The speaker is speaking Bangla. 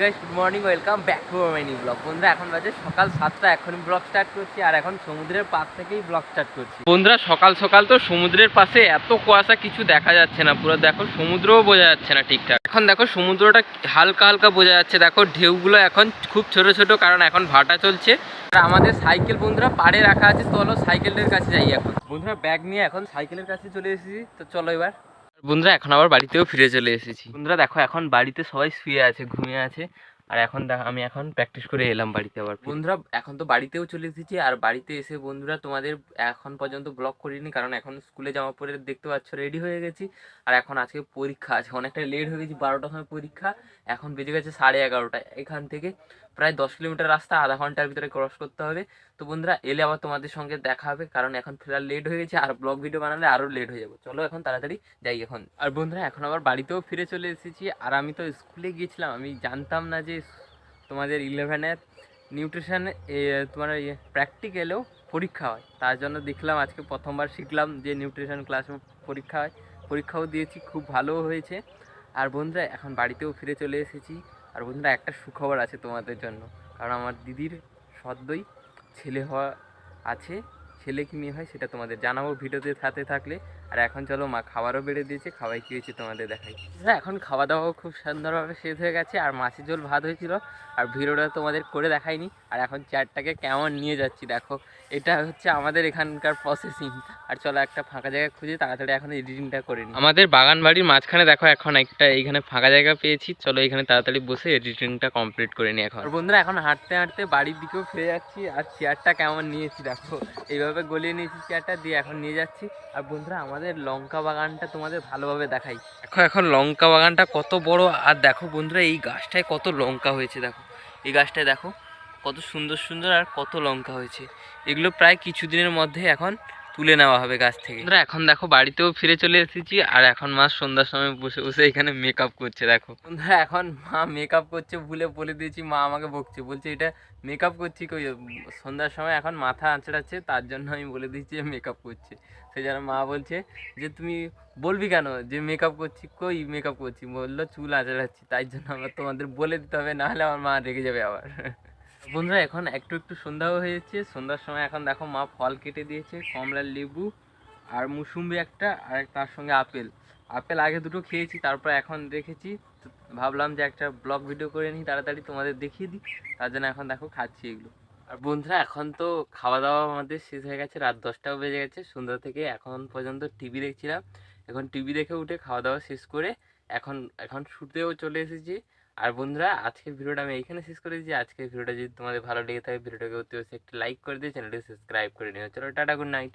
Good morning welcome back to my new blog বন্ধুরা, এখন বাজে সকাল সাতটা, এখনই ব্লগ স্টার্ট করছি, আর এখন সমুদ্রের পাশ থেকেই ব্লগ স্টার্ট করছি। বন্ধুরা, সকাল সকাল তো সমুদ্রের পাশে এত কুয়াশা, কিছু দেখা যাচ্ছে না। পুরো দেখো, সমুদ্রও বোঝা যাচ্ছে না ঠিকঠাক। এখন দেখো, সমুদ্রটা হালকা হালকা বোঝা যাচ্ছে। দেখো, ঢেউগুলো এখন খুব ছোট ছোট, কারণ এখন ভাটা চলছে। আর আমাদের সাইকেল বন্ধুরা পাড়ে রাখা আছে চলো সাইকেলের কাছে যাই এখন। বন্ধুরা ব্যাগ নিয়ে এখন সাইকেলের কাছে চলে এসেছি, তো চলো এবার। বন্ধুরা এখন আবার বাড়িতেও ফিরে চলে এসেছি। বন্ধুরা দেখো এখন বাড়িতে সবাই শুয়ে আছে ঘুমিয়ে আছে। আর এখন দেখো আমি এখন প্র্যাকটিস করে এলাম বাড়িতে আবার। বন্ধুরা এখন তো বাড়িতেও চলে এসেছি। আর বাড়িতে এসে বন্ধুরা তোমাদের এখন পর্যন্ত ব্লগ করিনি কারণ এখন স্কুলে জামা পরে দেখতে পাচ্ছ রেডি হয়ে গেছি। আর এখন আজকে পরীক্ষা আছে অনেকটা লেট হয়ে গেছি বারোটার সময় পরীক্ষা। এখন বেজে গেছে সাড়ে এগারোটা এখান থেকে। প্রায় দশ কিলোমিটার রাস্তা, আধা ঘণ্টার ভিতরে ক্রস করতে হবে। তো বন্ধুরা, এলে আবার তোমাদের সঙ্গে দেখা হবে, কারণ এখন ফেরার লেট হয়ে গেছে, আর ব্লগ ভিডিও বানালে আরও লেট হয়ে যাব। চলো এখন তাড়াতাড়ি যাই এখন। আর বন্ধুরা, এখন আবার বাড়িতেও ফিরে চলে এসেছি, আর আমি তো স্কুলে গিয়েছিলাম। আমি জানতাম না যে তোমাদের ইলেভেনের নিউট্রিশন তোমার প্র্যাকটিক্যালেও পরীক্ষা হয়। তার জন্য দেখলাম, আজকে প্রথমবার শিখলাম যে নিউট্রিশন ক্লাসে পরীক্ষা হয়। পরীক্ষাও দিয়েছি, খুব ভালোও হয়েছে। আর বন্ধুরা, এখন বাড়িতেও ফিরে চলে এসেছি। আর বন্ধুরা একটা সুখবর আছে তোমাদের জন্য। কারণ আমার দিদির সদ্যই ছেলে হওয়া আছে। ছেলে কি মেয়ে হয় সেটা তোমাদের জানাব ভিডিওতে সাথে থাকলে। আর এখন চলো মা খাবারও বেড়ে দিয়েছে খাওয়াই কি হয়েছে তোমাদের দেখাই। হ্যাঁ এখন খাওয়া দাওয়াও খুব সুন্দরভাবে শেষ হয়ে গেছে আর মাছের ঝোল ভাত হয়েছিল আর ভিডিওটা তোমাদের করে দেখাইনি। আর এখন চারটাকে কেমন নিয়ে যাচ্ছি দেখো এটা হচ্ছে আমাদের এখানকার প্রসেসিং আর চলো একটা ফাঁকা জায়গা খুঁজে তাড়াতাড়ি এখন এডিটিংটা করে নিই। আমাদের বাগান বাড়ির মাঝখানে দেখো এখন একটা এইখানে ফাঁকা জায়গা পেয়েছি চলো এখানে তাড়াতাড়ি বসে এডিটিংটা কমপ্লিট করে নিই এখন। আর বন্ধুরা এখন হাঁটতে হাঁটতে বাড়ির দিকেও ফিরে যাচ্ছি আর চেয়ারটা কেমন নিয়েছি দেখো এইভাবে গলিয়ে নিয়েছি, চেয়ারটা দিয়ে এখন নিয়ে যাচ্ছি। আর বন্ধুরা, আমাদের লঙ্কা বাগানটা তোমাদের ভালোভাবে দেখাই। দেখো, এখন লঙ্কা বাগানটা কত বড়, আর দেখো বন্ধুরা, এই গাছটায় কত লঙ্কা হয়েছে, দেখো। এই গাছটায় দেখো, কত সুন্দর সুন্দর আর কত লঙ্কা হয়েছে। এগুলো প্রায় কিছুদিনের মধ্যে এখন তুলে নেওয়া হবে গাছ থেকে। বন্ধুরা এখন দেখো বাড়িতেও ফিরে চলে এসেছি আর এখন মা সন্ধ্যার সময় বসে বসে এখানে মেকআপ করছে দেখো। বন্ধুরা এখন মা মেকআপ করছে ভুলে বলে দিয়েছি মা আমাকে বকছে বলছে এটা মেকআপ করছি কই? সন্ধ্যার সময় এখন মাথা আঁচড়াচ্ছে তার জন্য আমি বলে দিচ্ছি মেকআপ করছে। সেই জন্য মা বলছে যে তুমি বলবি কেন যে মেকআপ করছি? কই মেকআপ করছি? বলল চুল আঁচড়াচ্ছি তাই জন্য আমার তোমাদের বলে দিতে হবে নাহলে আমার মা রেগে যাবে আবার। বন্ধুরা, এখন একটু একটু সন্ধ্যাও হয়েছে সন্ধ্যার সময় এখন দেখো মা ফল কেটে দিয়েছে কমলার লেবু আর মুসুম্বি একটা আর তার সঙ্গে আপেল। আপেল আগে দুটো খেয়েছি, তারপর এখন দেখেছি। ভাবলাম যে একটা ব্লগ ভিডিও করে নিই, তাড়াতাড়ি তোমাদের দেখিয়ে দিই। তার জন্য এখন দেখো খাচ্ছি এগুলো। আর বন্ধুরা, এখন তো খাওয়া দাওয়া আমাদের শেষ হয়ে গেছে, রাত দশটাও বেজে গেছে। সন্ধ্যা থেকে এখন পর্যন্ত টিভি দেখছিলাম। এখন টিভি দেখে উঠে খাওয়া দাওয়া শেষ করে এখন এখন শুতেও চলে এসেছি। আর বন্ধুরা, আজকের ভিডিওটা আমি এইখানে শেষ করে দিচ্ছি। আজকের ভিডিওটা যদি তোমাদের ভালো লেগে থাকে, ভিডিওটাকে অতি অবশ্যই একটা লাইক করে দিয়ে চ্যানেলটি সাবস্ক্রাইব করে নিও। চলো, টাটা গুড নাইট